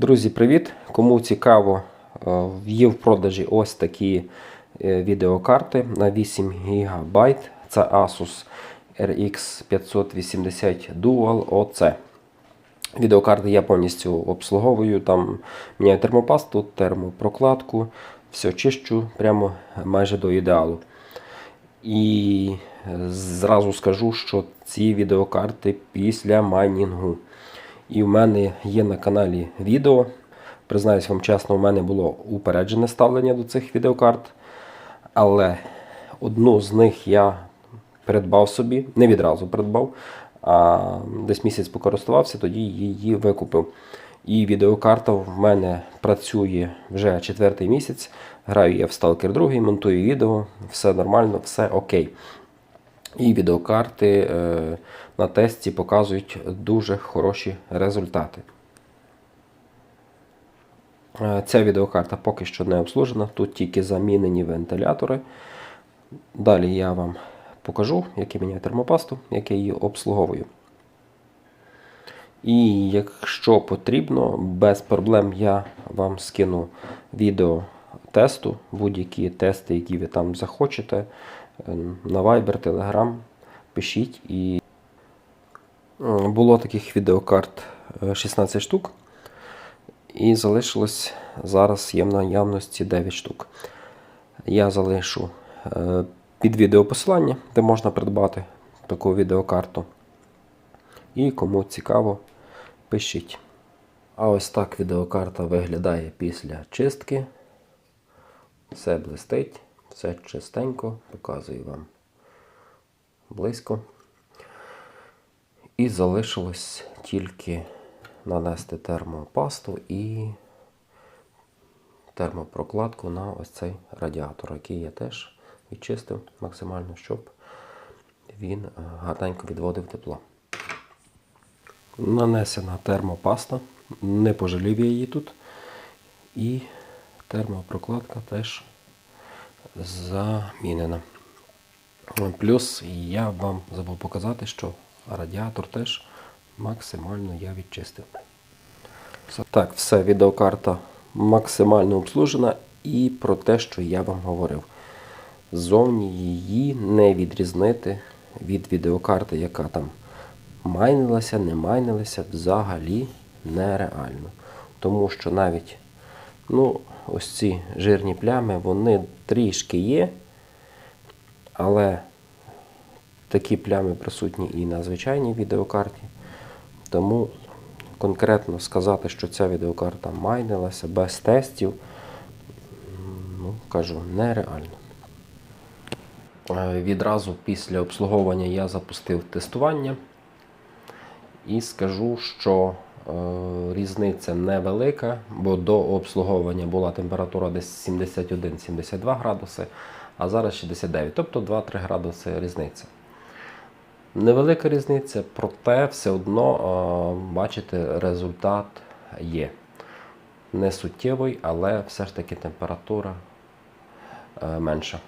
Друзі, привіт! Кому цікаво, е, є в продажі ось такі е, відеокарти на 8 ГБ. Це Asus RX 580 Dual OC. Відеокарти я повністю обслуговую, там міняю термопасту, термопрокладку, все чищу прямо майже до ідеалу. І зразу скажу, що ці відеокарти після майнінгу. І в мене є на каналі відео. Признаюсь вам чесно, у мене було упереджене ставлення до цих відеокарт. Але одну з них я придбав собі, не відразу придбав, а десь місяць покористувався, тоді її викупив. І відеокарта в мене працює вже четвертий місяць. Граю я в Stalker 2, монтую відео, все нормально, все окей. І відеокарти е, на тесті показують дуже хороші результати. Е, Ця відеокарта поки що не обслужена, тут тільки замінені вентилятори. Далі я вам покажу, як я міняю термопасту, як я її обслуговую. І якщо потрібно, без проблем я вам скину відео тесту, будь-які тести, які ви там захочете. е, На Viber, Telegram пишіть. І е, було таких відеокарт е, 16 штук. І залишилось зараз є в наявності 9 штук. Я залишу е, під відео посилання, де можна придбати таку відеокарту. І кому цікаво, пишіть. А ось так відеокарта виглядає після чистки. Все блистить, все чистенько, показую вам близько. І залишилось тільки нанести термопасту і термопрокладку на ось цей радіатор, який я теж відчистив максимально, щоб він е, гарненько відводив тепло. Нанесена термопаста, не пожалів я її тут. І термопрокладка теж замінена. Плюс я вам забув показати, що радіатор теж максимально я відчистив. Так, все, відеокарта максимально обслужена і про те, що я вам говорив. Зовні її не відрізнити від відеокарти, яка там майнилася, не майнилася, взагалі нереально. Тому що навіть ну, ось ці жирні плями, вони трішки є, але такі плями присутні і на звичайній відеокарті. Тому конкретно сказати, що ця відеокарта майнилася без тестів, ну, кажу, нереально. Е, Відразу після обслуговування я запустив тестування і скажу, що різниця невелика, бо до обслуговування була температура десь 71-72 градуси, а зараз 69, тобто 2-3 градуси різниця. Невелика різниця, проте все одно, е, бачите, результат є. Не суттєвий, але все ж таки температура е, менша.